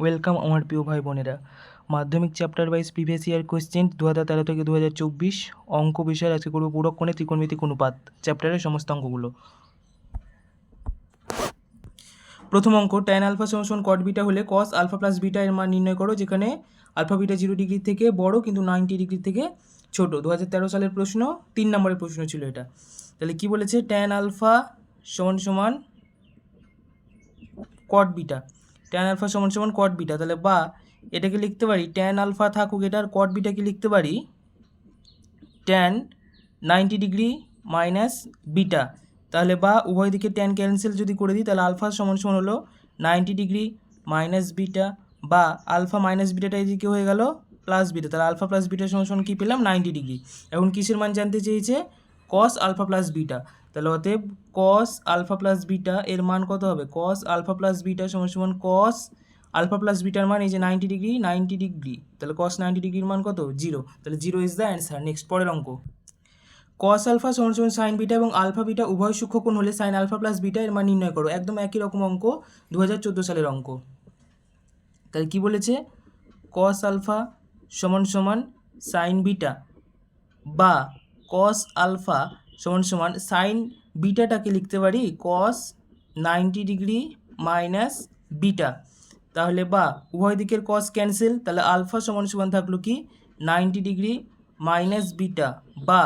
Welcome আমার প্রিয় ভাই বোনেরা। Madhyamik chapter wise previous year question দু হাজার তেরো থেকে দু হাজার চব্বিশ। অঙ্ক বিষয়ের আজকে করব পুরক্ষণে ত্রিকোণমিতিক অনুপাত চ্যাপ্টারের সমস্ত অঙ্কগুলো। প্রথম অঙ্ক ট্যান আলফা সমান কট বিটা হলে কস আলফা প্লাস বিটা এর মান নির্ণয় করো, যেখানে আলফা বিটা জিরো ডিগ্রি থেকে বড় কিন্তু নাইনটি ডিগ্রি থেকে ছোট। দু হাজার তেরো সালের প্রশ্ন, তিন নম্বরের প্রশ্ন ছিল এটা। তাহলে কি বলেছে? ট্যান আলফা সমান সমান কট বিটা ট্যান আলফা সমান সমান কট বিটা তাহলে বা এটাকে লিখতে পারি ট্যান আলফা থাকুক এটার কট বিটাকে লিখতে পারি tan ninety degree minus beta তাহলে বা উভয় দিকে ট্যান ক্যান্সেল যদি করে দিই, তাহলে আলফা সমান সমান হলো নাইনটি ডিগ্রি মাইনাস বিটা বা আলফা মাইনাস বিটাটা এদিকে হয়ে গেল প্লাস বিটা তাহলে আলফা প্লাস বিটা সমান সমান কী পেলাম নাইনটি ডিগ্রি এখন কিসের মান জানতে চেয়েছে? কস আলফা প্লাস বিটা তাহলে অতএব কস আলফা প্লাস বিটা এর মান কত হবে? কস আলফা প্লাস বিটা সমান কস আলফা প্লাস বিটার মান এই যে নাইনটি ডিগ্রি নাইনটি ডিগ্রি তাহলে কস নাইনটি ডিগ্রির মান কত? জিরো তাহলে zero is the answer next পরের অঙ্ক। কস আলফা সমান সমান সাইন বিটা এবং আলফা বিটা উভয় সূক্ষ্মকোণ হলে সাইন আলফা প্লাস বিটা এর মান নির্ণয় করো। একদম একই রকম অঙ্ক দু হাজার চোদ্দ সালের অঙ্ক। তাহলে কি বলেছে? কস আলফা সমান সমান সাইন বিটা বা কস আলফা সমান সমান সাইন বিটাটাকে লিখতে পারি cos ninety degree minus beta. তাহলে বা উভয় দিকের কস ক্যান্সেল তাহলে আলফা সমান সমান থাকল কি? Ninety degree minus beta. বা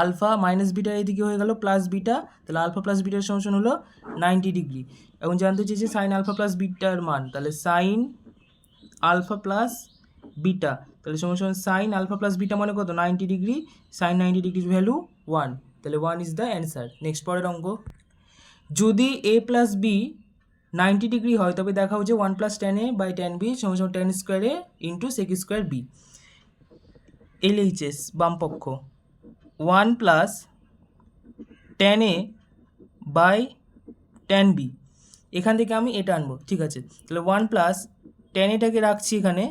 আলফা মাইনাস বিটা এদিকে হয়ে গেল প্লাস বিটা, তাহলে আলফা প্লাস বিটার সমান হলো নাইনটি ডিগ্রি এখন জানতে চেয়েছে সাইন আলফা প্লাস বিটার মান, তাহলে সাইন আলফা প্লাস বিটা। তাহলে সমান সমান সাইন আলফা প্লাস বিটা মানে কত? নাইনটি ডিগ্রি সাইন নাইনটি ডিগ্রির ভ্যালু ওয়ান তাহলে one is the answer next পরের অঙ্ক। যদি A plus B ninety degree হয়, তবে দেখা হচ্ছে one plus tan A by tan B সমান সমান tan square into sec square B LHS বামপক্ষ one plus tan A by tan B এখান থেকে আমি এটা আনব, ঠিক আছে? তাহলে ওয়ান প্লাস টেন এটাকে রাখছি এখানে,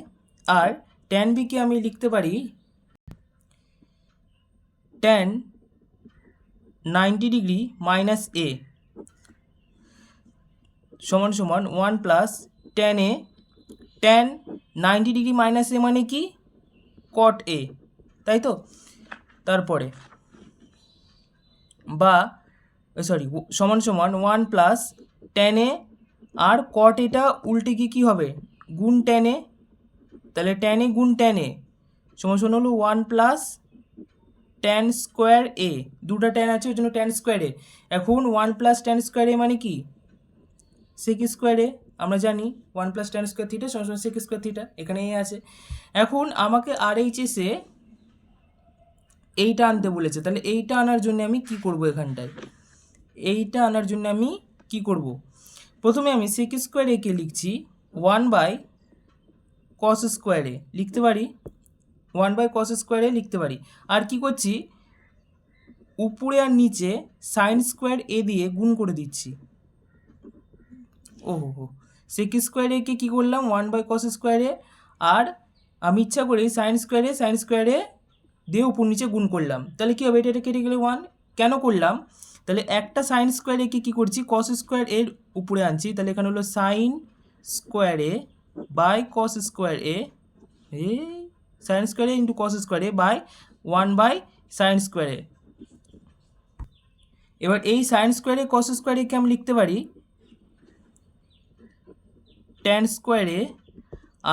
আর টেন বিকে আমি লিখতে পারি tan ninety degree minus A সমান সমান one plus tan A tan ninety degree minus A মানে কি? কট এ তাই তো? তারপরে বা সরি সমান সমান ওয়ান প্লাস টেন এ আর কট এটা উল্টে গিয়ে কী হবে? গুণ টেন এ তাহলে টেন এ গুণ টেন এ, সমান হলো one plus tan square A দুটো টেন আছে, ওই জন্য টেন স্কোয়ার এ এখন one plus tan square A মানে কি? সেক স্কোয়ারে আমরা জানি one plus tan square theta সমান সেক স্কোয়ার থিটা এখানে এ আছে। এখন আমাকে আর এইচ এসে এইটা আনতে বলেছে, তাহলে এইটা আনার জন্য আমি কি করব এখানটায়? এইটা আনার জন্য আমি কি করব? প্রথমে আমি সেক স্কোয়ার একে লিখছি ওয়ান বাই কস স্কোয়ারে লিখতে পারি ওয়ান বাই কস স্কোয়ারে লিখতে পারি। আর কি করছি? উপরে আর নিচে সাইন স্কোয়ার এ দিয়ে গুণ করে দিচ্ছি। ও হো সেক স্কোয়ারে কে কী করলাম? ওয়ান বাই কস স্কোয়ারে আর আমি ইচ্ছা করে সাইন স্কোয়ারে সাইন স্কোয়ারে দিয়ে উপর নিচে গুণ করলাম। তাহলে কী হবে? এটা এটা কেটে গেলে ওয়ান কেন করলাম? তাহলে একটা সাইন স্কোয়ার একে কী করছি? কস স্কোয়ার এর উপরে আনছি। তাহলে এখানে হলো sine square by cos square A এই sine square A into cos square A by one by sine square A এবার এই সাইন স্কোয়ারে কস স্কোয়ার একে আমি লিখতে পারি টেন স্কোয়ারে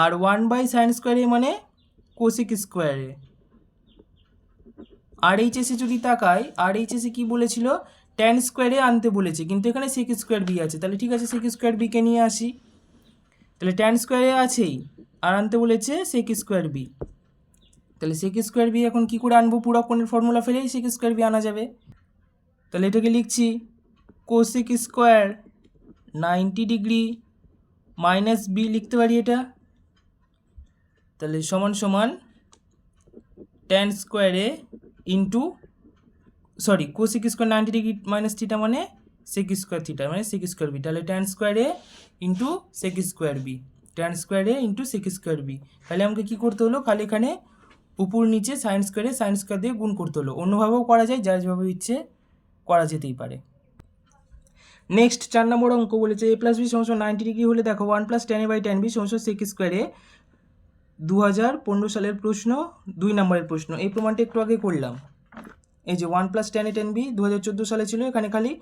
আর ওয়ান বাই সাইন স্কোয়ারে মানে কোসিক স্কোয়ারে আর এইচ এসে যদি তাকাই আর এইচ এসে কী বলেছিল? টেন স্কোয়ারে আনতে বলেছে, কিন্তু এখানে সেক স্কোয়ার বি আছে। তাহলে ঠিক আছে সেক স্কোয়ার বিকে নিয়ে আসি। তাহলে টেন স্কোয়ারে আছেই। আর আনতে বলেছে সেক স্কোয়ার বি তাহলে সেক স্কোয়ার বি এখন কী করে আনব? পুরো ফর্মুলা ফেলেই সেক স্কোয়ার বি আনা যাবে। তাহলে এটাকে লিখছি cosec square ninety degree minus B লিখতে পারি এটা। তাহলে সমান সমান টেন স্কোয়ারে into sorry cosec square ninety degree minus theta মানে সেক স্কোয়ার থিটা মানে সেক স্কোয়ার বি তাহলে টেন স্কোয়ারে into sec square B tan স্কোয়ারে ইন্টু সেক স্কোয়ার বি তাহলে আমাকে কী করতে হলো? খালি এখানে উপর নিচে সাইন স্কোয়ারে সাইন স্কোয়ার দিয়ে গুণ করতে হলো। অন্যভাবেও করা যায়, যার যেভাবে ইচ্ছে করা যেতেই পারে। নেক্সট চার নম্বর অঙ্ক বলেছে এ প্লাস বি সমস্যা নাইনটি ডিগ্রি হলে দেখো one plus tan A by tan B সমস্যা সেক স্কোয়ারে দু হাজার পনেরো সালের প্রশ্ন, দুই নম্বরের প্রশ্ন। এই প্রমাণটা একটু আগে করলাম। এই যে one plus tan A tan B দু হাজার চোদ্দ সালে ছিল, এখানে খালি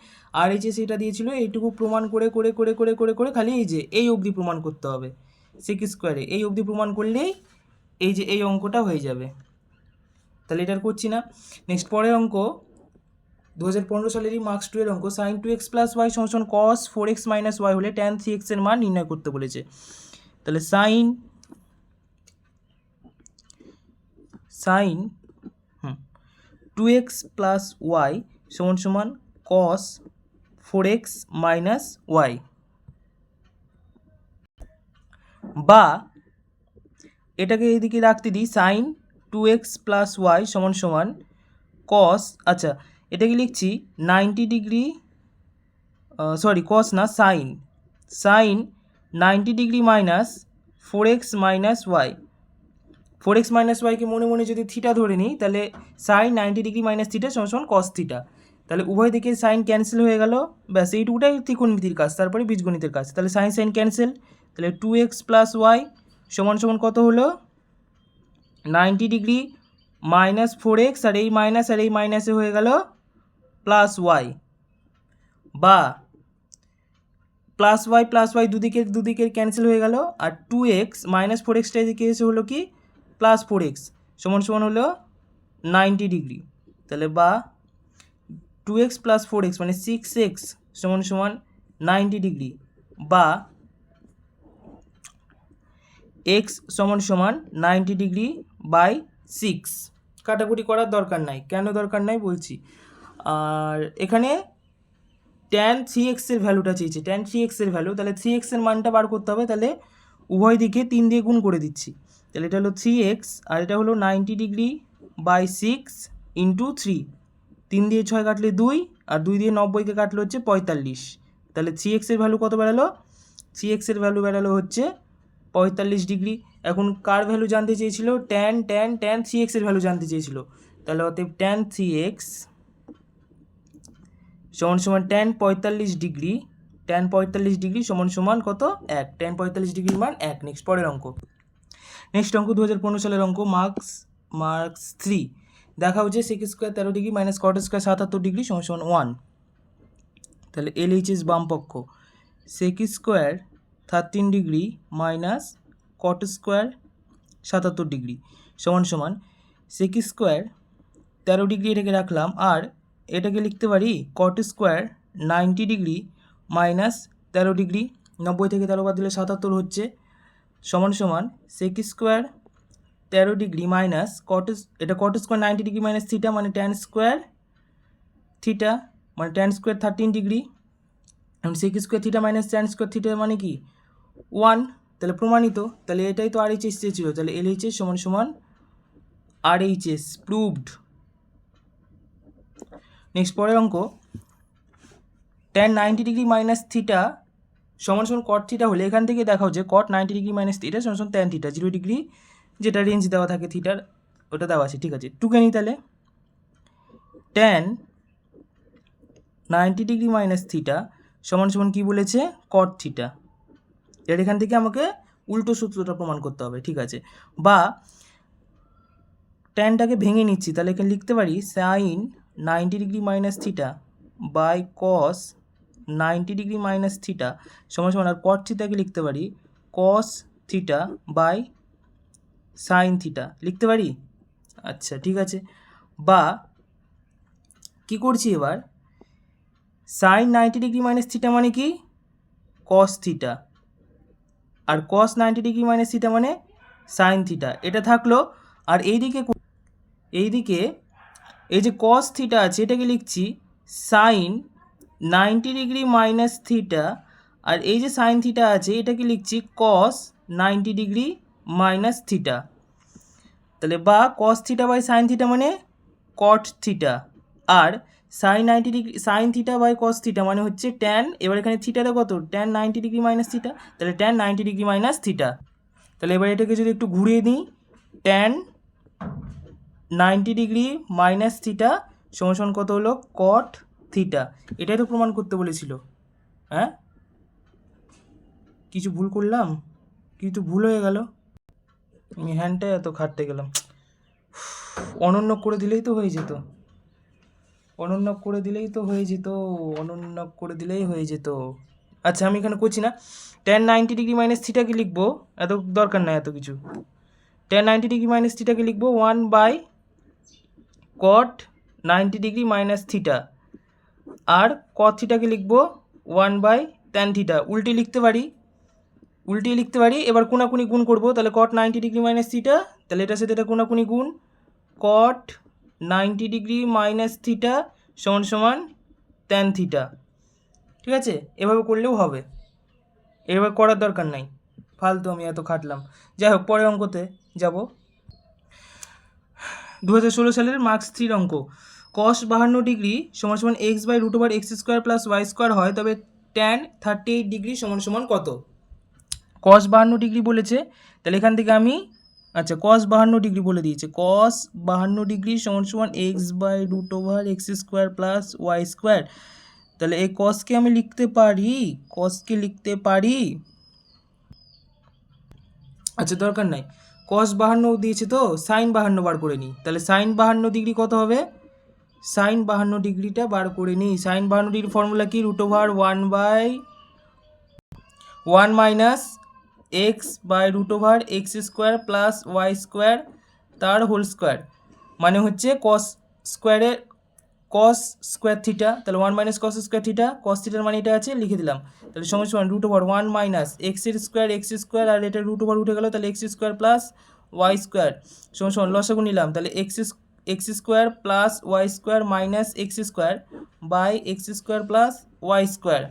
আর এইচ এটা দিয়েছিল, এইটুকু প্রমাণ করে করে করে করে করে করে খালি এই যে, এই অবধি প্রমাণ করতে হবে। সেক স্কোয়ারে এই অবধি প্রমাণ করলেই এই যে, এই অঙ্কটা হয়ে যাবে। তাহলে এটা আর করছি না। নেক্সট পরের অঙ্ক। দু হাজার পনেরো সালেরই মার্কস টু এর অঙ্ক। Sine two X plus Y সমান cos four X minus Y হলে ট্যান থ্রি এক্সের মান নির্ণয় করতে বলেছে। তাহলে sine sine two X plus Y সমান সমান cos four X minus Y বা এটাকে এইদিকে রাখতে দিই sine two X plus Y সমান সমান কস আচ্ছা এটাকে লিখছি নাইনটি ডিগ্রি সরি কস না sine sine ninety degree minus four X minus Y four X minus ওয়াইকে মনে মনে যদি থিটা ধরে নিই, তাহলে sine ninety degree minus theta সমান কস থিটা তাহলে উভয় দিকে সাইন ক্যান্সেল হয়ে গেল। ব্যাস, এইটুকুটাই ত্রিকোণমিতির কাজ, তারপরে বীজগণিতের কাজ। তাহলে সাইন সাইন ক্যান্সেল তাহলে টু এক্স প্লাস ওয়াই সমান সমান কত হলো? Ninety degree minus four X আর এই মাইনাস আর এই মাইনাসে হয়ে গেল প্লাস ওয়াই বা প্লাস ওয়াই প্লাস ওয়াই দুদিকের দুদিকের ক্যান্সেল হয়ে গেল। আর টু এক্স মাইনাস ফোর এক্সটা এদিকে এসে হলো কি? প্লাস ফোর এক্স সমান সমান হলো নাইনটি ডিগ্রি তাহলে বা two X plus four X মানে সিক্স এক্স সমান সমান নাইনটি ডিগ্রি বা এক্স সমান সমান নাইনটি ডিগ্রি বাই সিক্স কাটাকুটি করার দরকার নাই। কেন দরকার নাই বলছি? আর এখানে ট্যান থ্রি এক্সের ভ্যালুটা চেয়েছে ট্যান থ্রি এক্সের ভ্যালু তাহলে থ্রি এক্সের মানটা বার করতে হবে, তাহলে উভয় দিকে তিন দিয়ে গুণ করে দিচ্ছি। তাহলে এটা হলো থ্রি এক্স আর এটা হলো ninety degree by six into three তিন দিয়ে ছয় কাটলে দুই আর দুই দিয়ে নব্বইকে কাটলে হচ্ছে পঁয়তাল্লিশ। তাহলে থ্রি এক্সের ভ্যালু কত বেরালো থ্রি এক্সের ভ্যালু বেরালো হচ্ছে পঁয়তাল্লিশ ডিগ্রি এখন কার ভ্যালু জানতে চেয়েছিল? ট্যান ট্যান ট্যান থ্রি এক্সের ভ্যালু জানতে চেয়েছিল। তাহলে অতএব ট্যান থ্রি এক্স সমান সমান ট্যান পঁয়তাল্লিশ ডিগ্রি ট্যান পঁয়তাল্লিশ ডিগ্রি সমান সমান কত? এক। ট্যান পঁয়তাল্লিশ ডিগ্রির মান এক। নেক্সট পরের অঙ্ক। নেক্সট অঙ্ক দু হাজার পনেরো সালের অঙ্ক মার্কস মার্কস থ্রি দেখা হচ্ছে সেক স্কোয়ার তেরো ডিগ্রি মাইনাস কট স্কোয়ার সাতাত্তর ডিগ্রি সমান ওয়ান তাহলে এল এইচ এস বাম পক্ষ। Sec square thirteen degree minus cot square সাতাত্তর ডিগ্রি সমান সমান। সেক স্কোয়ার তেরো ডিগ্রি এটাকে রাখলাম, আর এটাকে লিখতে পারি cot square ninety degree minus তেরো ডিগ্রি নব্বই থেকে তেরো বাদ দিলে সাতাত্তর হচ্ছে। সমান সমান সেক স্কোয়ার তেরো ডিগ্রি মাইনাস কট এটা cot square ninety degree minus theta মানে ট্যান স্কোয়ার থিটা মানে ট্যান স্কোয়ার থার্টিন ডিগ্রি এখন sec square theta minus tan square theta মানে কি? ওয়ান তাহলে প্রমাণিত, তাহলে এটাই তো আর এইচ এস ছিল, তাহলে এল এইচ এস সমান সমান R H S proved next পরের অঙ্ক tan ninety degree minus theta সমান সমান কট থিটা হলে এখান থেকে দেখাও যে cot ninety degree minus theta সমান সমান ট্যান থিটা জিরো ডিগ্রি যেটা রেঞ্জ দেওয়া থাকে থিটার ওটা দেওয়া আছে, ঠিক আছে। টুকে নিই তাহলে। Tan ninety degree minus theta সমান সমান কী বলেছে? কট থিটা এর এখান থেকে আমাকে উল্টো সূত্রটা প্রমাণ করতে হবে, ঠিক আছে। বা ট্যানটাকে ভেঙে নিচ্ছি, তাহলে এখানে লিখতে পারি sine ninety degree minus theta by cos ninety degree minus theta সমান সমান আর কট থিটাকে লিখতে পারি cos theta by sine theta. লিখতে পারি? আচ্ছা ঠিক আছে। বা কি করছি এবার? Sine ninety degree minus theta মানে কি? Cos theta. আর cos ninety degree minus theta মানে সাইন থিটা। এটা থাকল, আর এইদিকে এইদিকে এই যে কস থিটা আছে, এটাকে লিখছি sine ninety degree minus theta, আর এই যে সাইন থিটা আছে, এটাকে লিখছি cos ninety degree minus theta. তাহলে বা cos theta by sine theta মানে cot theta, R sine ninety degree, sine theta by cos theta মানে হচ্ছে ট্যান এবার এখানে থিটাটা কত? Tan ninety degree minus theta, তাহলে tan ninety degree minus theta. তাহলে এবার এটাকে যদি একটু ঘুরিয়ে দিই tan ninety degree minus theta সমান কত হলো? কট থিটা এটাই তো প্রমাণ করতে বলেছিল। হ্যাঁ? কিছু ভুল করলাম? কিছু ভুল হয়ে গেল। আমি হ্যান্ডটা এত খাটতে গেলাম। অনন্য করে দিলেই তো হয়ে যেত। অনন্য করে দিলেই তো হয়ে যেত, অনন্য করে দিলেই হয়ে যেত। আচ্ছা আমি এখানে করছি না। টেন নাইনটি ডিগ্রি মাইনাস থিটাকে লিখব? এত দরকার নাই এত কিছু। টেন নাইনটি ডিগ্রি মাইনাস থিটাকে লিখব? One by cot ninety degree minus theta R cot থিটাকে লিখব ওয়ান বাই ট্যান থিটা উল্টে লিখতে পারি। উল্টিয়ে লিখতে পারি। এবার কোনাকুনি গুণ করব। তাহলে cot ninety degree minus theta তাহলে এটার সাথে এটা কোনাকুনি গুণ। Cot ninety degree minus theta সমান সমান ট্যান থিটা ঠিক আছে? এভাবে করলেও হবে। এভাবে করার দরকার নাই। ফালতু আমি এত খাটলাম। যাই হোক, পরের অঙ্কতে যাব। দু হাজার ষোলো সালের মার্কস থ্রির অঙ্ক। কস বাহান্ন ডিগ্রি সমান সমান X by root over X square plus Y square হয়, তবে ট্যান থার্টি এইট ডিগ্রি সমান সমান কত? কস বাহান্ন ডিগ্রি বলেছে, তাহলে এখান থেকে আমি আচ্ছা কস বাহান্ন ডিগ্রি বলে দিয়েছে। কস বাহান্ন ডিগ্রি সমান সমান X by root over X square plus Y square তাহলে এই কসকে আমি লিখতে পারি কসকে লিখতে পারি। আচ্ছা দরকার নাই। কস বাহান্ন দিয়েছে তো সাইন বাহান্ন বার করে নিই। তাহলে সাইন বাহান্ন ডিগ্রি কত হবে? সাইন বাহান্ন ডিগ্রিটা বার করে নিই। সাইন বাহান্ন ডিগ্রি ফর্মুলা কি? Root over one by one minus X by root over X square plus Y square তার হোল স্কোয়ার। মানে হচ্ছে কস স্কোয়ারের কস স্কোয়ার থিটা। তাহলে one minus cos square theta cos থিটার মানে এটা আছে লিখে দিলাম। তাহলে সমান সমান রুট ওভার ওয়ান মাইনাস এক্সের স্কোয়ার, এক্স স্কোয়ার আর এটা রুট ওভার উঠে গেলো, তাহলে X square plus Y square. সমান সমান লসাগু নিলাম, তাহলে X X square plus Y square minus X square by X square plus Y square.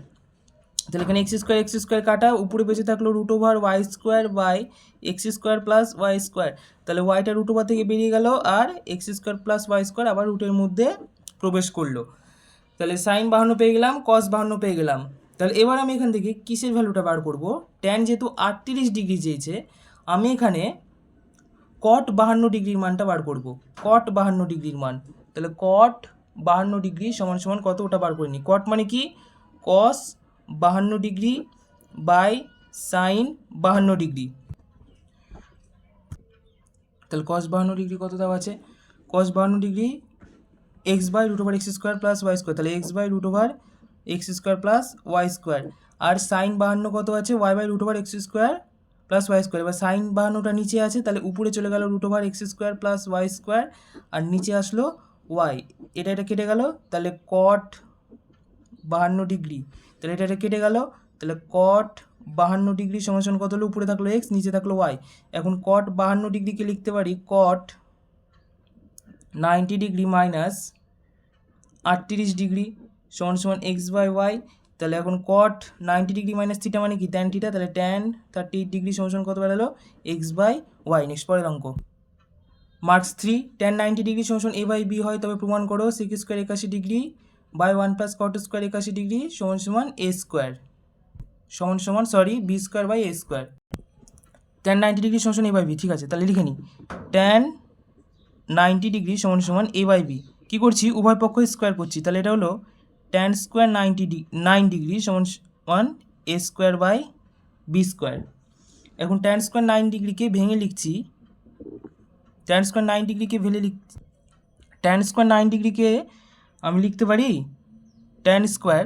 তাহলে এখানে এক্স স্কোয়ার এক্স স্কোয়ার কাটা, উপরে বেঁচে থাকল root over Y square by X square plus Y square তাহলে ওয়াইটা রুট ওভার থেকে বেরিয়ে গেল আর X square plus Y square আবার রুটের মধ্যে প্রবেশ করল। তাহলে সাইন বাহান্ন পেয়ে গেলাম কস বাহান্ন পেয়ে গেলাম। তাহলে এবার আমি এখান থেকে কিসের ভ্যালুটা বার করব? ট্যান যেহেতু আটত্রিশ ডিগ্রি চেয়েছে, আমি এখানে কট বাহান্ন ডিগ্রির মানটা বার করব। কট বাহান্ন ডিগ্রির মান। তাহলে কট বাহান্ন ডিগ্রি সমান সমান কত ওটা বার করে নিই কট মানে কি? কস বাহান্ন ডিগ্রি বাই সাইন বাহান্ন ডিগ্রি। তাহলে কস বাহান্ন ডিগ্রি কত দেওয়া আছে? কস বাহান্ন degree X by root over X square plus Y square তাহলে X by root over X square plus Y square R sine বাহান্ন কত আছে? Y by root over X square plus Y square এবার sine বাহান্নটা নিচে আছে, তাহলে উপরে চলে গেল root over X square plus Y square আর নিচে আসলো ওয়াই এটা এটা কেটে গেল, তাহলে কট বাহান্ন ডিগ্রি তাহলে এটা এটা কেটে গেল, তাহলে কট বাহান্ন ডিগ্রি সমান কত হলো? উপরে থাকল এক্স নিচে থাকল ওয়াই এখন কট বাহান্ন ডিগ্রিকে লিখতে পারি কট নাইনটি ডিগ্রি মাইনাস আটত্রিশ ডিগ্রি সমান সমান এক্স বাই ওয়াই তাহলে এখন cot ninety degree minus theta মানে কি? ট্যান থিটা তাহলে ট্যান থার্টি ডিগ্রি সমান কত বেরোলো এক্স বাই ওয়াই নেক্সট পরের অঙ্ক। Marks three tan ninety degree সমান এ বাই বি হয়, তবে প্রমাণ করো সিক্স স্কোয়ার একাশি degree by one plus cot square একাশি ডিগ্রি সমান সমান এ স্কোয়ার সমান সমান sorry B square by A square tan ninety degree সমান এ বাই বি ঠিক আছে, তাহলে লিখে নিই। টেন নাইনটি ডিগ্রি সমান সমান এ বাই বি কী করছি? উভয় পক্ষ স্কোয়ার করছি। তাহলে এটা হলো tan square ninety nine degree সমান সমান A square by B square এখন ট্যান স্কোয়ার নাইন ডিগ্রিকে ভেঙে লিখছি। ট্যান স্কোয়ার নাইন ডিগ্রিকে ভেঙে লিখ ট্যান স্কোয়ার নাইন ডিগ্রিকে আমি লিখতে পারি tan square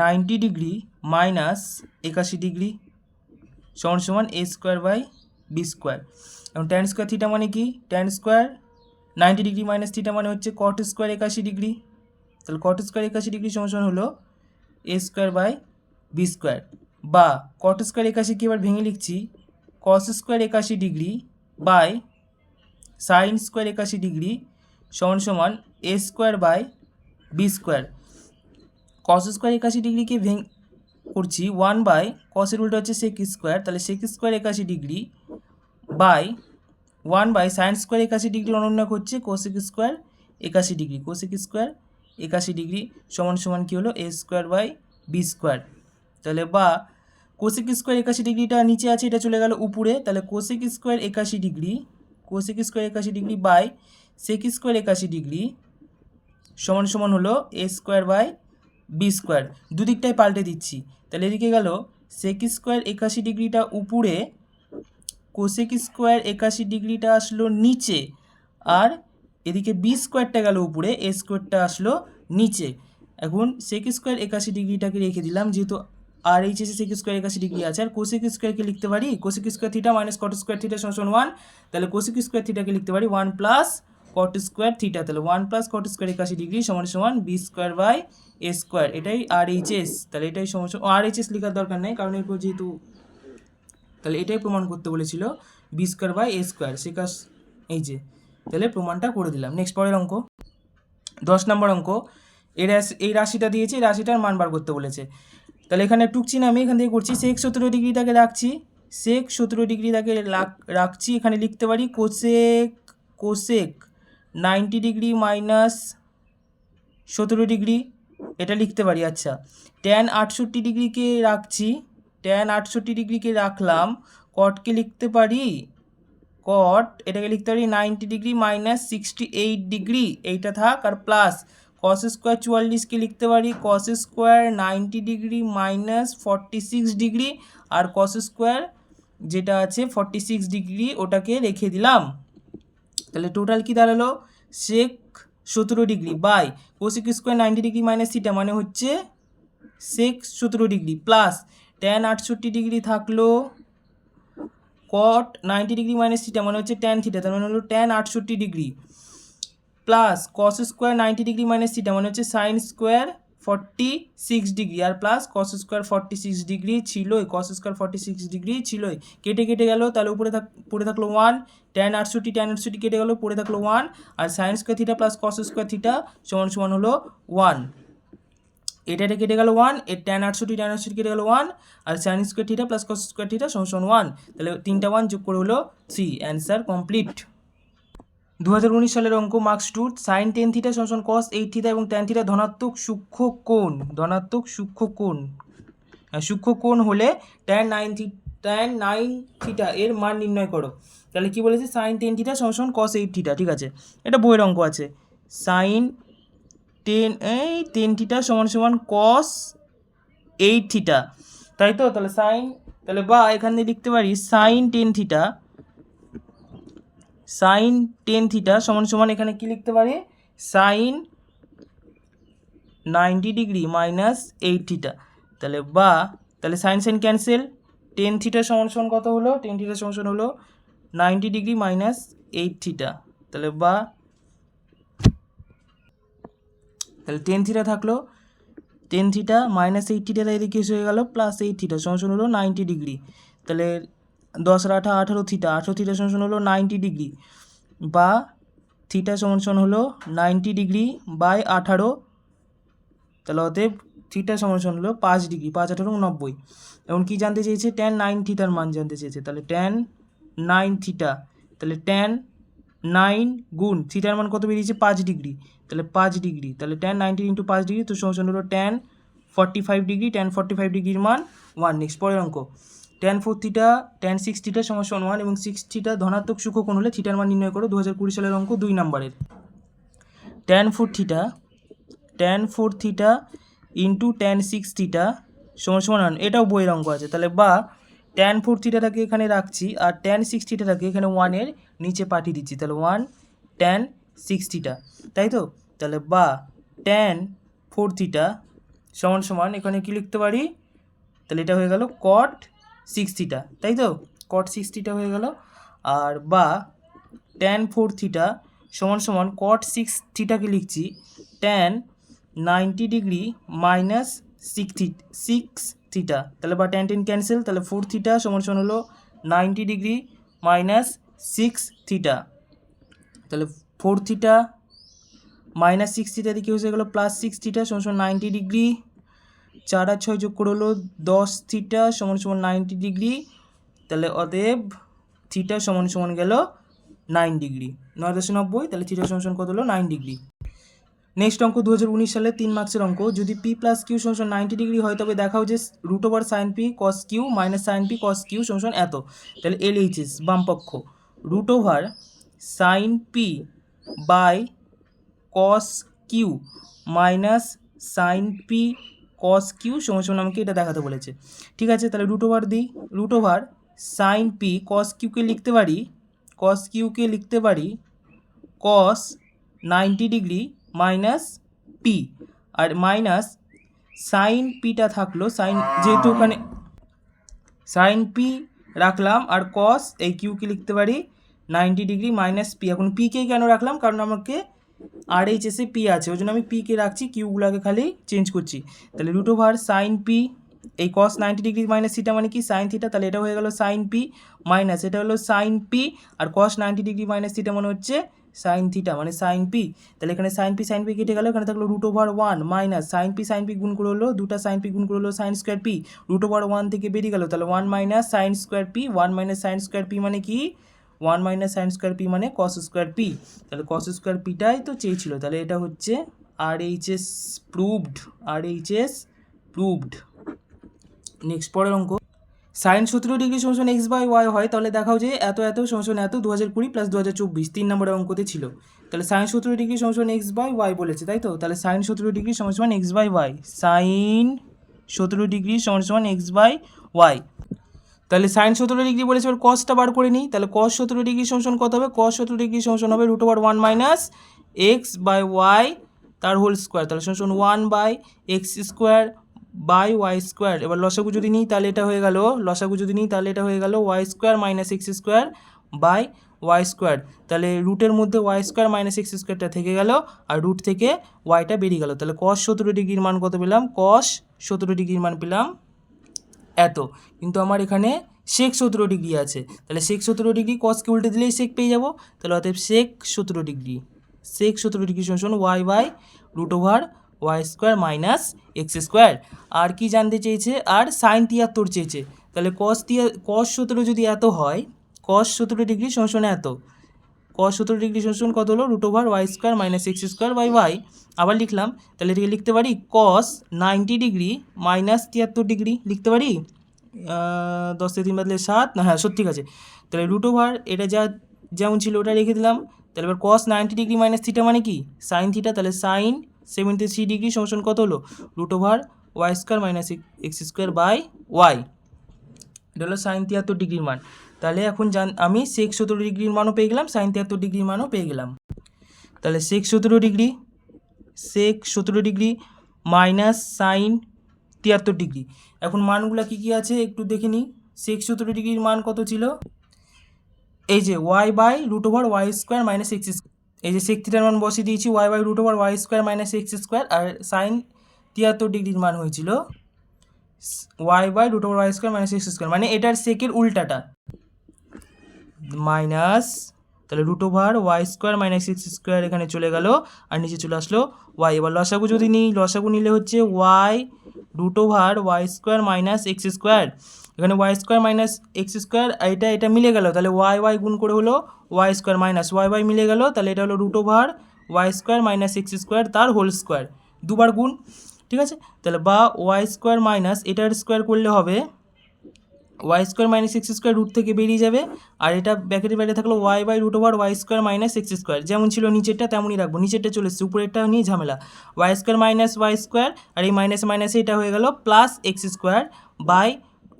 ninety degree minus একাশি ডিগ্রি সমান সমান A square by B square এবং ট্যান স্কোয়ার থিটা মানে কি? Tan square ninety degree minus theta মানে হচ্ছে কট স্কোয়ার একাশি ডিগ্রি। তাহলে কট স্কোয়ার একাশি ডিগ্রি সমান হলো A square by B square বা কট স্কোয়ার একাশিকে এবার ভেঙে লিখছি কস স্কোয়ার একাশি ডিগ্রি বাই সাইন স্কোয়ার একাশি ডিগ্রি সমান সমান A square by B square cos square একাশি ডিগ্রিকে ভেঙ করছি ওয়ান বাই কসের উল্টো হচ্ছে সেক স্কোয়ার তাহলে সেক স্কোয়ার একাশি degree by one by sine square একাশি ডিগ্রি অনুন্নক হচ্ছে কোসেক স্কোয়ার একাশি ডিগ্রি কোসেক স্কোয়ার একাশি ডিগ্রি সমান সমান কী হলো? A square by B square তাহলে বা কোসেক স্কোয়ার একাশি ডিগ্রিটা নিচে আছে, এটা চলে গেল উপরে। তাহলে কোসেক স্কোয়ার একাশি ডিগ্রি কোসেক স্কোয়ার একাশি ডিগ্রি বাই সেক স্কোয়ার একাশি ডিগ্রি সমান সমান হলো A square by B square দুদিকটাই পাল্টে দিচ্ছি। তাহলে এদিকে গেল সেক স্কোয়ার একাশি ডিগ্রিটা উপরে কোসেক স্কোয়ার একাশি ডিগ্রিটা আসলো নিচে, আর এদিকে বি স্কোয়ারটা গেল উপরে এ স্কোয়ারটা আসলো নিচে। এখন সেক স্কোয়ার একাশি ডিগ্রিটাকে রেখে দিলাম, যেহেতু আর এইচ এসে সেক স্কোয়ার একাশি ডিগ্রি আছে, আর কোসেক স্কোয়ারকে লিখতে পারি cosec square theta minus cot square theta সমান ওয়ান তাহলে কোসেক স্কোয়ার থিটাকে লিখতে পারি one plus cot square theta তাহলে ওয়ান প্লাস কট স্কোয়ার একাশি ডিগ্রি সমান সমান B square by A square এটাই আর এইচ এস তাহলে এটাই সমান আর এইচ এস লেখার দরকার নেই, কারণ এরপর যেহেতু তাহলে এটাই প্রমাণ করতে বলেছিল B square by A square সে কাজ, এই যে, তাহলে প্রমাণটা করে দিলাম। নেক্সট পরের অঙ্ক। দশ নম্বর অঙ্ক এই রাশি, এই রাশিটা দিয়েছে, এই রাশিটার মান বার করতে বলেছে। তাহলে এখানে টুকছি না আমি এখান থেকে করছি সেক সতেরো ডিগ্রিটাকে রাখছি সেক সতেরো ডিগ্রিটাকে রাখ- রাখছি, এখানে লিখতে পারি cosec cosec ninety degree minus সতেরো ডিগ্রি এটা লিখতে পারি আচ্ছা। ট্যান আটষট্টি ডিগ্রিকে রাখছি ট্যান আটষট্টি ডিগ্রিকে রাখলাম। কটকে লিখতে পারি? কট এটাকে লিখতে পারি ninety degree minus sixty eight degree, এইটা থাক আর প্লাস কস স্কোয়ার চুয়াল্লিশকে লিখতে পারি? Cos square ninety degree minus forty six degree আর কস স্কোয়ার যেটা আছে ফর্টি সিক্স ডিগ্রি, ওটাকে রেখে দিলাম। তাহলে টোটাল কি দাঁড়াল? সেক সতেরো degree by cosec square ninety degree minus theta মানে হচ্ছে সেক সতেরো ডিগ্রি প্লাস ট্যান আটষট্টি ডিগ্রি থাকল cot ninety degree minus theta মানে হচ্ছে ট্যান থিটা তার মানে হলো ট্যান আটষট্টি degree. Plus cos square ninety degree minus theta মানে হচ্ছে sine square forty six degree, আর plus cos square forty six degree ছিলই cos square forty six degree ছিলই। কেটে কেটে গেল, তাহলে উপরে থাক, পড়ে থাকল ওয়ান ট্যান আটষট্টি ট্যান আটষট্টি কেটে গেল, পড়ে থাকল ওয়ান আর sine square theta plus cos square theta সমান সমান হলো ওয়ান এটা কেটে গেল ওয়ানের ট্যান আটষট্টি ট্যান আটষট্টি কেটে গেল ওয়ান আর sine square theta plus cos square theta সমান ওয়ান তাহলে তিনটা ওয়ান যোগ করে হলো থ্রি অ্যান্সার কমপ্লিট দু হাজার উনিশ সালের অঙ্ক marks two sine ten theta সমান কস এইট থিটা এবং ট্যান থিটা ধনাত্মক সূক্ষ্ম কোণ। ধনাত্মক সূক্ষ্ম কোণ। সূক্ষ্ম কোণ হলে ট্যান নাইন থি ট্যান নাইন থিটা এর মান নির্ণয় করো। তাহলে কি বলেছে? সাইন টেন থিটা সমান কস এইট থিটা ঠিক আছে? এটা বইয়ের অঙ্ক আছে। সাইন টেন এই টেন থিটা সমান সমান কস এইট থিটা তাই তো? তাহলে সাইন তাহলে বা এখান লিখতে পারি sine ten theta sine ten theta সমান সমান এখানে কি লিখতে পারি? Sine ninety degree minus eight theta তাহলে বা, তাহলে sine sine cancel ten theta সমান সমান কত হলো? টেন থিটা সমান সমান হলো ninety degree minus eight theta তাহলে বা তাহলে টেন থিটা থাকল। Ten theta minus eight theta এদিকে এসে হয়ে গেল? প্লাস এইট থিটা সমান হলো নাইনটি ডিগ্রি তাহলে দশ আর আঠা আঠারো থিটা আঠারো থিটা সমান হলো নাইনটি ডিগ্রি বা থিটা সমান হলো নাইনটি ডিগ্রি বাই আঠারো। তাহলে অতএব থিটা সমান হলো পাঁচ ডিগ্রি পাঁচ, আঠারো, নব্বই। এবং কী জানতে চেয়েছে? ট্যান নাইন থিটার মান জানতে চেয়েছে। তাহলে ট্যান নাইন থিটা তাহলে ট্যান নাইন গুণ থিটার মান কত বেরিয়েছে? পাঁচ ডিগ্রি তাহলে পাঁচ ডিগ্রি, তাহলে ট্যান নাইনটি ইন্টু পাঁচ ডিগ্রি, তো সমান হলো tan forty five degree tan forty five ডিগ্রির মান ওয়ান নেক্সট পরের অঙ্ক। Tan four theta tan six সমান ওয়ান এবং সিক্স থিটা ধনাত্মক সুখ কোণ হলে থিটার মান নির্ণয় করো দু হাজার কুড়ি সালের অঙ্ক দুই নম্বরের। Tan four theta tan four theta into tan six theta সমান ওয়ান এটাও বইয়ের অঙ্ক আছে। তাহলে বা ট্যান ফোর থিটাটাকে এখানে রাখছি আর ট্যান সিক্স থিটাটাকে এখানে ওয়ানের নিচে পাঠিয়ে দিচ্ছি। তাহলে ওয়ান ট্যান সিক্স থিটা তাই তো? তাহলে বা ট্যান ফোর থিটা সমান সমান এখানে কি লিখতে পারি? তাহলে এটা হয়ে গেল কট সিক্স থিটা তাই তো? কট সিক্স থিটা হয়ে গেল। আর বা ট্যান ফোর থিটা সমান সমান কট সিক্স থিটাকে লিখছি tan ninety degree minus six থি সিক্স থিটা তাহলে বা ট্যান টেন ক্যান্সেল তাহলে ফোর থিটা সমান সমান হলো ninety degree minus six theta তাহলে four theta minus six theta দিকে হয়ে গেলো, প্লাস সিক্স থিটা সমান সমান নাইনটি ডিগ্রি। চার আর ছয় যোগ করে হলো দশ থিটা সমান সমান নাইনটি ডিগ্রি। তাহলে অতএব থিটা সমান সমান গেল নাইন ডিগ্রি। নয় দশ নব্বই, তাহলে থিটা সমান সমান কত হলো? Nine degree. নেক্সট অঙ্ক দু উনিশ সালে তিন মার্কসের অঙ্ক। যদি পি প্লাস কিউ সমান নাইনটি ডিগ্রি হয়, তবে দেখাও যে root over sine p cos q minus sine p cos q সমান এত। তাহলে L H S বামপক্ষ। Root over sine p by cos q minus sine p cos q সমান সমান আমাকে এটা দেখাতে বলেছে। ঠিক আছে, তাহলে রুট ওভার দিই। Root over sine p cos কিউকে লিখতে পারি, কস কিউকে লিখতে পারি, cos ninety degree minus p. আর মাইনাস সাইন পিটা থাকল, সাইন যেহেতু ওখানে সাইন পি রাখলাম, আর কস এই কিউকে লিখতে পারি নাইনটি ডিগ্রি মাইনাস পি। এখন পিকে কেন রাখলাম? কারণ আমাকে আর এইচ এসে পি আছে, ওই জন্য আমি পিকে রাখছি কিউগুলোকে খালি চেঞ্জ করছি। তাহলে রুট ওভার সাইন পি এই cos ninety degree minus theta মানে কি? সাইন থিটা তাহলে এটা হয়ে গেল সাইন পি মাইনাস এটা হলো sine P R cos ninety degree minus theta মানে হচ্ছে সাইন থিটা মানে সাইন পি তাহলে এখানে সাইন পি সাইন পি কেটে গেল, এখানে থাকল root over one minus sine p sine p গুণ করে হলো, দুটা সাইন পি গুণ করে হলো sine square p root over one থেকে বেরিয়ে গেল, তাহলে one minus sine square p one minus sine square p মানে কি? One minus sine square p মানে কস স্কোয়ার পি তাহলে কস স্কোয়ার পিটাই তো চেয়েছিল। তাহলে এটা হচ্ছে R H S proved R H S proved next পরের অঙ্ক। সাইন সতেরো ডিগ্রি সমান এক্স বাই ওয়াই হয়, তাহলে দেখাও যে এত এত সমান এত দু হাজার কুড়ি প্লাস দু হাজার চব্বিশ, তিন নম্বরের অঙ্কতে ছিল। তাহলে সাইন সতেরো ডিগ্রি সমান এক্স বাই ওয়াই বলেছে, তাই তো? তাহলে সাইন সতেরো ডিগ্রি সমান সমান এক্স বাই ওয়াই সাইন সতেরো ডিগ্রি সমান এক্স বাই ওয়াই তাহলে সাইন সতেরো ডিগ্রি বলেছে, এবার কসটা বার করে নিই। তাহলে কস সতেরো ডিগ্রি সমান কত হবে? কস সতেরো ডিগ্রি সমান হবে root over one minus x by y তার হোল স্কোয়ার তাহলে সমান one by x square by y square এবার লসাগু যদি নিই, তাহলে এটা হয়ে গেল, লসাগু যদি নিই, তাহলে এটা হয়ে গেল y square minus x square by y square তাহলে রুটের মধ্যে ওয়াই স্কোয়ার মাইনাস এক্স স্কোয়ারটা থেকে গেল, আর রুট থেকে ওয়াইটা বেরিয়ে গেল। তাহলে কস সতেরো ডিগ্রির মান কত পেলাম? কস সতেরো ডিগ্রির মান পেলাম এত। কিন্তু আমার এখানে শেখ সতেরো ডিগ্রি আছে। তাহলে শেখ সতেরো ডিগ্রি কসকে উল্টে দিলেই শেখ পেয়ে যাব। তাহলে অতএব শেখ সতেরো ডিগ্রি শেখ সতেরো ডিগ্রি সমান y by root over y square minus x square আর কি জানতে চেয়েছে? আর সাইন তিয়াত্তর চেয়েছে। তাহলে কস তিয়া কস সতেরো যদি এত হয় কস সতেরো ডিগ্রি সমান এত। কস সতেরো ডিগ্রি সমান কত হলো? Root over y square minus x square by y আবার লিখলাম, তাহলে এটাকে লিখতে পারি কস নাইনটি ডিগ্রি মাইনাস তিয়াত্তর ডিগ্রি লিখতে পারি? দশ তিন বাদলে সাত। না হ্যাঁ সত্যি আছে। তাহলে রুট ওভার এটা যা, যেমন ছিল ওটা রেখে দিলাম। তাহলে এবার cos ninety degree minus theta মানে কি? সাইন থিটা তাহলে সাইন সেভেন্টি থ্রি ডিগ্রি সমান কত হলো? Root over y square minus x square by y এটা হলো সাইন তিয়াত্তর ডিগ্রির মান। তাহলে এখন জান আমি সেক সতেরো ডিগ্রির মানও পেয়ে গেলাম সাইন তিয়াত্তর ডিগ্রির মানও পেয়ে গেলাম। তাহলে সেক সতেরো ডিগ্রি সেক সতেরো ডিগ্রি মাইনাস সাইন তিয়াত্তর ডিগ্রি। এখন মানগুলো কী কী আছে একটু দেখে নিই। সেক সতেরো ডিগ্রির মান কত ছিল? এই যে y by root over y square minus x এই যে সেক থিটার মান বসিয়ে দিয়েছি y by root over y square minus x square R sine তিয়াত্তর ডিগ্রির মান হয়েছিল। Y by root over y square minus x square মানে এটার সেকের উল্টাটা। মাইনাস, তাহলে root over y square minus x square এখানে চলে গেল, আর নিচে চলে আসলো ওয়াই এবার লসাগু যদি নিই, লসাগু নিলে হচ্ছে y root over y square minus x square এখানে y square minus x square এটা এটা মিলে গেল, তাহলে ওয়াই ওয়াই গুণ করে হলো y square minus y y মিলে গেল, তাহলে এটা হলো root over y square minus x square তার হোল স্কোয়ার দুবার গুণ, ঠিক আছে? তাহলে বা ওয়াই স্কোয়ার মাইনাস এটার স্কোয়ার করলে হবে y square minus x square root থেকে বেরিয়ে যাবে। আর এটা ব্যাকেটের বাইরে থাকল y by root over y square minus x square যেমন ছিল নিচেরটা, তেমনই রাখব। নিচেরটা চলে এসছে, উপরেরটা নিয়ে ঝামেলা। Y square minus y square আর এই মাইনাস মাইনাস এটা হয়ে গেল plus x square by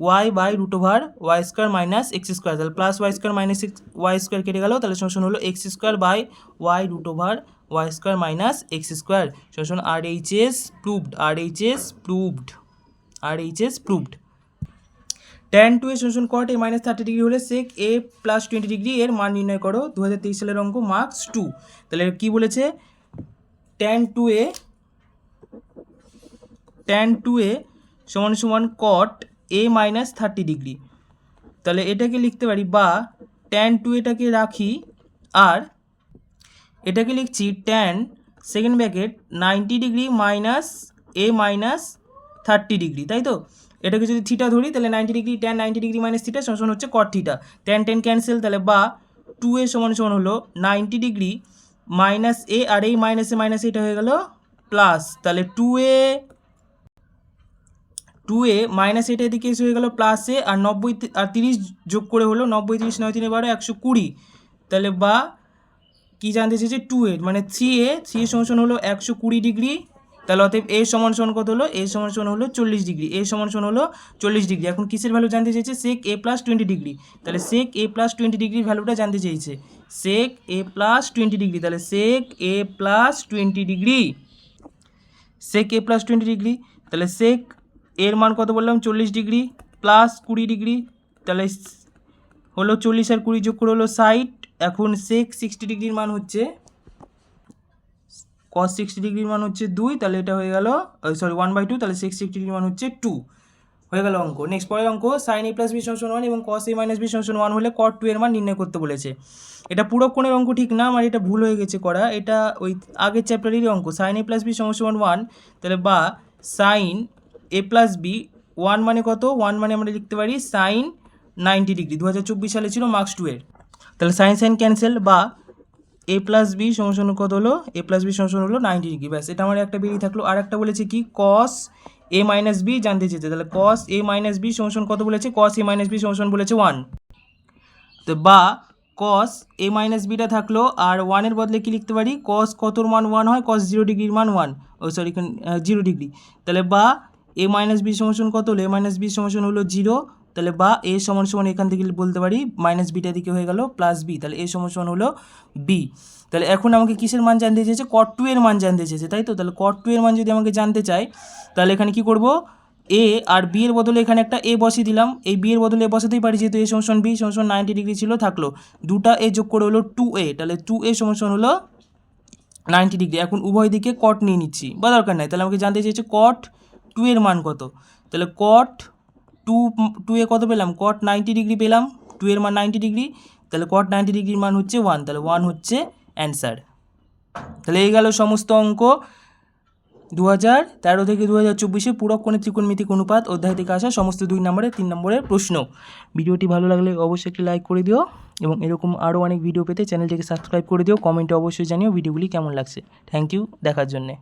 y by root over y square minus x square তাহলে plus y square minus x y square কেটে গেল, তাহলে সমান হলো x square by y root over y square minus x square সমান R H S proved R H S proved R H S proved tan two A শোষণ cot A minus thirty degree হলে sec A plus twenty degree এর মান নির্ণয় করো দু হাজার তেইশ সালের অঙ্ক মার্কস টু তাহলে কী বলেছে? Tan two A tan two A সমান সমান cot A minus thirty degree তাহলে এটাকে লিখতে পারি বা ট্যান টু এটাকে রাখি, আর এটাকে লিখছি tan second bracket ninety degree minus A minus thirty degree তাই তো? এটাকে যদি থিটা ধরি, তাহলে ninety degree tan ninety degree minus theta সমান হচ্ছে cot theta tan ten cancel তাহলে বা টু এ সমান সমান হলো নাইনটি ডিগ্রি মাইনাস এ আর এই মাইনাসে মাইনাস এটা হয়ে গেল প্লাস তাহলে two A two A minus এটা এদিকে এসে হয়ে গেল প্লাস এ আর নব্বই আর তিরিশ যোগ করে হলো নব্বই, তিরিশ, নয়, তিনে বারো, একশো কুড়ি। তাহলে বা কী জানতে চেয়েছে? টু এ মানে থ্রি এ থ্রি সমান সমান হলো একশো কুড়ি ডিগ্রি তাহলে অতএব এ সমান সমান কত হলো? এ সমান সমান হলো চল্লিশ ডিগ্রি। এ সমান সমান হলো চল্লিশ ডিগ্রি। এখন কিসের ভ্যালু জানতে চেয়েছে? Sec A plus twenty degree তাহলে সেক এ প্লাস টোয়েন্টি ডিগ্রির ভ্যালুটা জানতে চেয়েছে। Sec A plus twenty degree তাহলে sec A plus twenty degree sec A plus twenty degree তাহলে সেক এর মান কত বললাম? চল্লিশ ডিগ্রি প্লাস কুড়ি ডিগ্রি। তাহলে হলো চল্লিশ আর কুড়ি যোগ করে হলো ষাট। এখন সেক সিক্সটি ডিগ্রির মান হচ্ছে কস সিক্সটি ডিগ্রির মান হচ্ছে দুই, তাহলে এটা হয়ে গেল সরি ওয়ান বাই টু তাহলে সিক্স সিক্সটি ডিগ্রির মান হচ্ছে টু হয়ে গেল অঙ্ক। নেক্সট পরের অঙ্ক সাইন এ প্লাস বি সমান ওয়ান এবং কস এ মাইনাস বি সমান ওয়ান হলে কট টু এর মান নির্ণয় করতে বলেছে। এটা পুরো কোণের অঙ্ক ঠিক না, আমার এটা ভুল হয়ে গেছে করা। এটা ওই আগের চ্যাপ্টারেরই অঙ্ক। সাইন এ প্লাস বি সমান ওয়ান তাহলে বা sine A plus B one মানে কত? ওয়ান মানে আমরা লিখতে পারি সাইন নাইনটি ডিগ্রি দু হাজার চব্বিশ সালে ছিল মার্কস টু এর। তাহলে সাইন সাইন ক্যান্সেল বা এ প্লাস বি সমসন কত হলো? এ প্লাস বি সমসন হলো নাইনটি ডিগ্রি ব্যাস, এটা আমার একটা বেরিয়ে থাকল। আর একটা বলেছে কি? কস এ মাইনাস বি জানতে চেয়েছে। তাহলে কস এ মাইনাস বি সমসন কত বলেছে? কস এ মাইনাস বি সমসন বলেছে ওয়ান তো বা কস এ মাইনাস বিটা থাকল আর ওয়ানের বদলে কি লিখতে পারি? কস কতর মান ওয়ান হয়? কস জিরো ডিগ্রির মান ওয়ান ও সরি জিরো ডিগ্রি তাহলে বা এ মাইনাস বি সমসন কত হলো? এ মাইনাস বি সমসন হলো জিরো তাহলে বা এ সমান সমান এখান থেকে বলতে পারি মাইনাস বিটা দিকে হয়ে গেল প্লাস বি তাহলে এ সমান সমান হলো বি তাহলে এখন আমাকে কিসের মান জানতে চেয়েছে? কট টু এর মান জানতে চেয়েছে, তাই তো? তাহলে কট টু এর মান যদি আমাকে জানতে চাই তাহলে এখানে কি করব? এ আর বি এর বদলে এখানে একটা এ বসিয়ে দিলাম, এই বি এর বদলে বসাতেই পারি, যেহেতু এ সমসন বি সমসন নাইনটি ডিগ্রি ছিল, থাকল। দুটা এ যোগ করে হলো টু এ তাহলে টু এ সমসন হলো নাইনটি ডিগ্রি এখন উভয় দিকে কট নিয়ে নিচ্ছি, বা দরকার নাই। তাহলে আমাকে জানতে চেয়েছে কট টু এর মান কত? তাহলে কট টু টু এ কত পেলাম? কট নাইনটি ডিগ্রি পেলাম। টু এর মান নাইনটি ডিগ্রি তাহলে কট নাইনটি ডিগ্রির মান হচ্ছে ওয়ান তাহলে ওয়ান হচ্ছে অ্যান্সার তাহলে এই গেল সমস্ত অঙ্ক। দু হাজার তেরো থেকে দু হাজার চব্বিশে পুরক কোণে ত্রিকোণমিতিক অনুপাত অধ্যায় থেকে আসা সমস্ত দুই নম্বরের তিন নম্বরের প্রশ্ন। ভিডিওটি ভালো লাগলে অবশ্যই একটি লাইক করে দিও এবং এরকম আরও অনেক ভিডিও পেতে চ্যানেলটিকে সাবস্ক্রাইব করে দিও। কমেন্টে অবশ্যই জানিও ভিডিওগুলি কেমন লাগছে। থ্যাংক ইউ দেখার জন্যে।